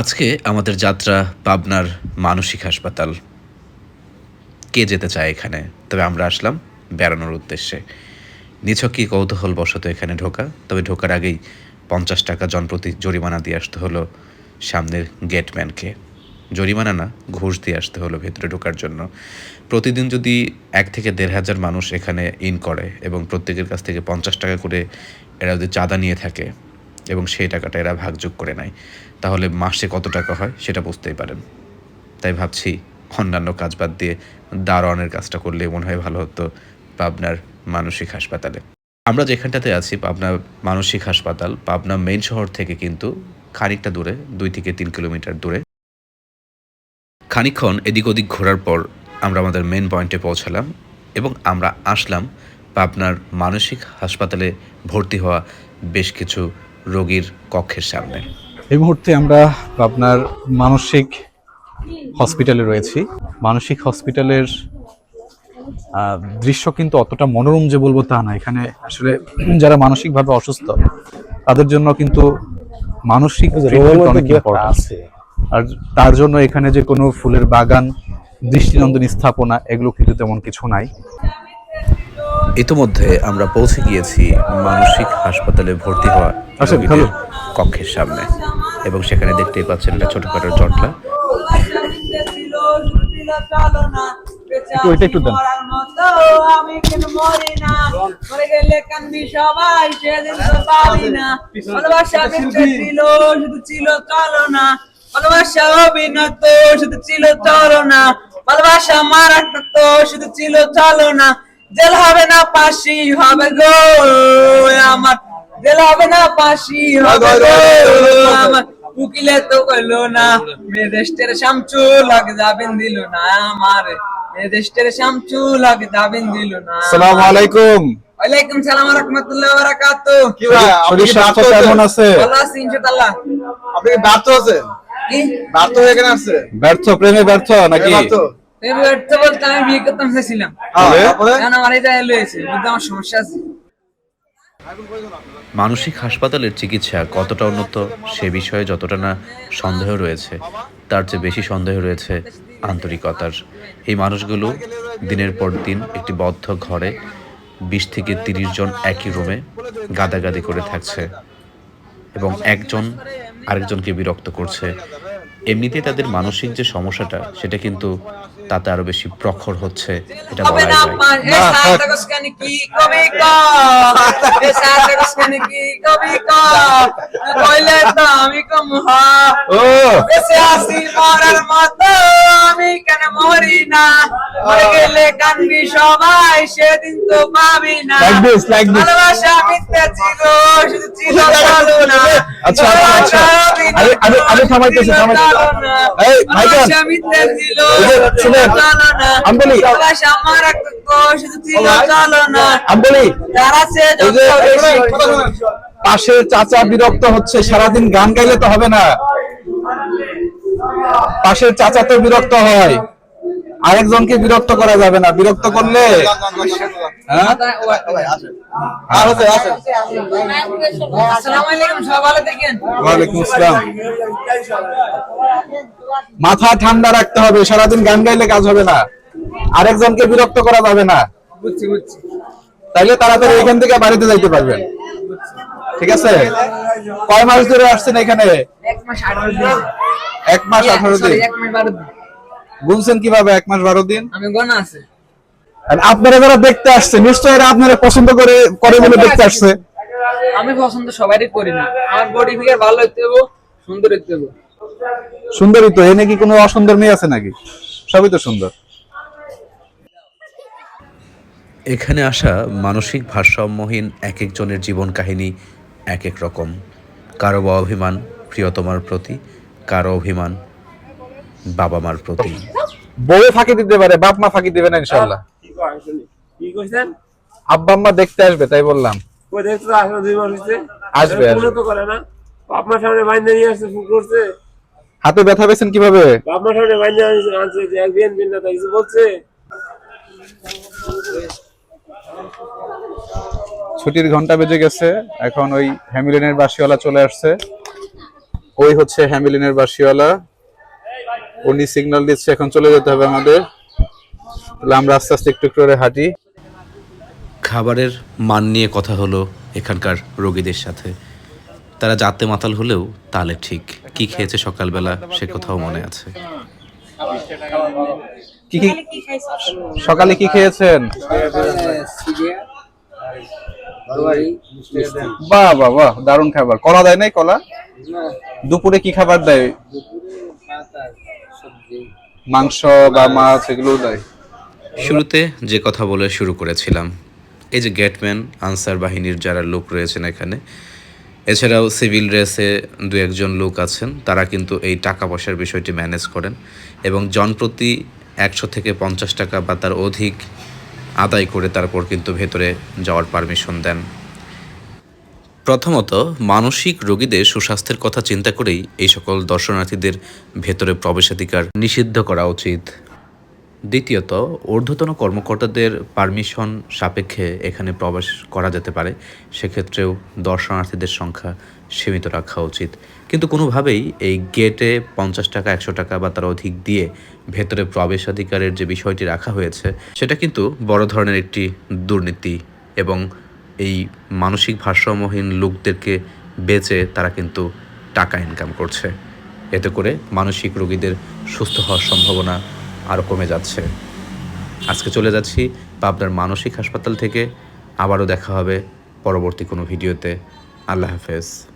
আজকে আমাদের যাত্রা পাবনার মানসিক হাসপাতাল। কে যেতে চায় এখানে? তবে আমরা আসলাম বেড়ানোর উদ্দেশ্যে। নিছকই কৌতূহল বশত এখানে ঢোকা। তবে ঢোকার আগেই পঞ্চাশ টাকা জনপ্রতি জরিমানা দিয়ে আসতে হলো সামনের গেটম্যানকে। জরিমানা না, ঘুষ দিয়ে আসতে হলো ভেতরে ঢোকার জন্য। প্রতিদিন যদি এক থেকে দেড় হাজার মানুষ এখানে ইন করে এবং প্রত্যেকের কাছ থেকে পঞ্চাশ টাকা করে এরা যদি চাঁদা নিয়ে থাকে এবং সেই টাকাটা এরা ভাগযোগ করে নেয়। তাহলে মাসে কত টাকা হয় সেটা বুঝতেই পারেন। তাই ভাবছি অন্যান্য কাজ বাদ দিয়ে দারোয়ানের কাজটা করলে মনে হয় ভালো হতো পাবনার মানসিক হাসপাতালে। আমরা যেখানটাতে আছি, পাবনা মানসিক হাসপাতাল, পাবনা মেইন শহর থেকে কিন্তু খানিকটা দূরে, দুই থেকে তিন কিলোমিটার দূরে। খানিকক্ষণ এদিক ওদিক ঘোরার পর আমরা আমাদের মেন পয়েন্টে পৌঁছালাম এবং আমরা আসলাম পাবনার মানসিক হাসপাতালে ভর্তি হওয়া বেশ কিছু রোগীর কক্ষের সামনে। এই মুহূর্তে আমরা আপনার মানসিক হসপিটালে রয়েছি। মানসিক হসপিটালের দৃশ্য কিন্তু অতটা মনোরম যে বলব তা না। এখানে আসলে যারা মানসিকভাবে অসুস্থ তাদের জন্য কিন্তু মানসিক অনেক important। আর তার জন্য এখানে যে কোনো ফুলের বাগান দৃষ্টিনন্দন স্থাপনা এগুলো কিন্তু তেমন কিছু নাই। ইতোমধ্যে আমরা পৌঁছে গিয়েছি মানসিক হাসপাতালে ভর্তি হওয়া আসেন, কক্ষের সামনে। এবং সেখানে দেখতেই পাচ্ছেন একটা ছোটখাটো জটলা একটু ওইটা একটু দেন। আমি কেন মরি না? মরে গেলে কান্দি সবাই সেদিন তো পারি না। ভালোবাসা মিথ্যে ছিল শুধু ছিল চলো না ভালোবাসা অভিনত শুধু ছিল চলো না ভালোবাসা মারাত্মক শুধু ছিল চলো না জেল হবে না পাশি হবে গো আমার। জেল হবে না পাশি হবে গো আমার। উকিলে তো কইলো না শামচু লাগ যাবেন দিল না আমার। শামচু লাগ যাবেন দিল না। আসসালামু আলাইকুম। ওয়ালাইকুম সালাম ওয়া রাহমাতুল্লাহি ওয়া বারাকাতুহু কি ভাই আপনি স্বাস্থ্য ব্যর্থ কেমন আছে? ভালো আছি ইনশাআল্লাহ। আপনি ব্যর্থ আছেন? ব্যর্থ হয়ে কেন আসছে ব্যর্থ প্রেমে ব্যর্থ নাকি? ব্যর্থ? তুমি বলতে আমি বিয়ে করতাম চাইছিলাম হ্যাঁ, আমার এটা আমার সমস্যা আছে। মানসিক হাসপাতালের চিকিৎসা কতটা উন্নত সে বিষয়ে যতটা না সন্দেহ রয়েছে তার চেয়ে বেশি সন্দেহ রয়েছে আন্তরিকতার। এই মানুষগুলো দিনের পর দিন একটি বদ্ধ ঘরে বিশ থেকে তিরিশ জন একই রুমে গাদাগাদি করে থাকছে এবং একজন আরেকজনকে বিরক্ত করছে। এমনিতেই তাদের মানসিক যে সমস্যাটা সেটা কিন্তু তাতে আরও বেশি প্রখর হচ্ছে এটা না যায়। পার এ সাথে কসকানি কি? কবি ক? এ সাথে কসকানি কি? কবি ক? কইলে তো আমি কম হ। ও। বেঁচে আছি মরার মতো আমি কেন মরি না? গেলে কান্দি সবাই সেদিন তো পাবি না. ভালোবাসা আচ্ছা, আচ্ছা, আচ্ছা। পাশে চাচা বিরক্ত হচ্ছে সারাদিন গান গাইলে তো হবে না পাশের চাচা তো বিরক্ত হয় আরেকজনকে বিরক্ত করা যাবে না। বিরক্ত করলে হ্যাঁ? আসসালাম মাথা ঠান্ডা রাখতে হবে সারাদিন গান গাইলে কাজ হবে না। আরেকজনকে বিরক্ত করা যাবে না। তাইলে তাড়াতাড়ি এখান থেকে বাড়িতে যাইতে পারবেন। ঠিক আছে? কয় মাস ধরে আসছেন এখানে? এক মাস আঠারো দিন। এক মাস আঠারো দিন। গুনছেন কীভাবে এক মাস বারো দিন? আমি গোনা আছে। আর আপনারা যারা দেখতে আসছে নিশ্চয়ই এরা আপনারা পছন্দ করে করে বলে দেখতে আসছে। আমি পছন্দ সবারই করি না। আমার বডি ফিগার ভালো হইতে হবে সুন্দর হইতে হবে সুন্দরী তো এনে কি কোনো অসুন্দর মেয়ে আছে নাকি? সবই তো সুন্দর। এখানে আসা মানসিক ভারসাম্যহীন এক একজনের জীবন কাহিনী এক এক রকম। কারও বা অভিমান প্রিয়তমার প্রতি কারও অভিমান বাবা মার প্রতি। বউ ফাঁকি দিতে পারে বাপ মা ফাঁকি দিবে না কি কয় শুনি? কি কইছেন? আব্বা আম্মা দেখতে আসবে তাই বললাম। কই দেখছ তো আসলে দুই মাস হইছে। আসবে, আসবে। তো করে না। বাপ মার সামনে বাইন্দা নিয়ে আসছে করছে। হাতে ব্যথা পেয়েছেন কীভাবে? বাপ মার সামনে বাইন্দা আনছে আনছে যে বিন না তাই কিছু বলছে। ছুটির ঘণ্টা বেজে গেছে এখন ওই হ্যামিলিনের বাসিওয়ালা চলে আসছে। ওই হচ্ছে হ্যামিলিনের বাসিওয়ালা। উনি সিগন্যাল দিচ্ছে এখন চলে যেতে হবে আমাদের। তাহলে আমরা আস্তে আস্তে একটু একটু করে হাঁটি। খাবারের মান নিয়ে কথা হলো এখানকার রোগীদের সাথে। তারা জাতে মাতাল হলেও তালে ঠিক। কি খেয়েছে সকালবেলা সে কথাও মনে আছে। কি কি সকালে কি খেয়েছেন? বাহ বাহ বাহ দারুণ খাবার। কলা দেয় নাই কলা? দুপুরে কি খাবার দেয়? মাংস বা মাছ এগুলো দেয়। শুরুতে যে কথা বলে শুরু করেছিলাম, এই যে গেটম্যান আনসার বাহিনীর যারা লোক রয়েছেন এখানে, এছাড়াও সিভিল ড্রেসে দু একজন লোক আছেন, তারা কিন্তু এই টাকা পয়সার বিষয়টি ম্যানেজ করেন এবং জনপ্রতি একশো থেকে পঞ্চাশ টাকা বা তার অধিক আদায় করে তারপর কিন্তু ভেতরে যাওয়ার পারমিশন দেন। প্রথমত, মানসিক রোগীদের সুস্বাস্থ্যের কথা চিন্তা করেই এই সকল দর্শনার্থীদের ভেতরে প্রবেশাধিকার নিষিদ্ধ করা উচিত। দ্বিতীয়ত, ঊর্ধ্বতন কর্মকর্তাদের পারমিশন সাপেক্ষে এখানে প্রবেশ করা যেতে পারে। সেক্ষেত্রেও দর্শনার্থীদের সংখ্যা সীমিত রাখা উচিত। কিন্তু কোনোভাবেই এই গেটে পঞ্চাশ টাকা, একশো টাকা বা তার অধিক দিয়ে ভেতরে প্রবেশাধিকারের যে বিষয়টি রাখা হয়েছে, সেটা কিন্তু বড় ধরনের একটি দুর্নীতি এবং এই মানসিক ভারসাম্যহীন লোকদেরকে বেচে তারা কিন্তু টাকা ইনকাম করছে। এতে করে মানসিক রোগীদের সুস্থ হওয়ার সম্ভাবনা আরও কমে যাচ্ছে। আজকে চলে যাচ্ছি পাবনার মানসিক হাসপাতাল থেকে। আবারও দেখা হবে পরবর্তী কোনো ভিডিওতে। আল্লাহ হাফেজ।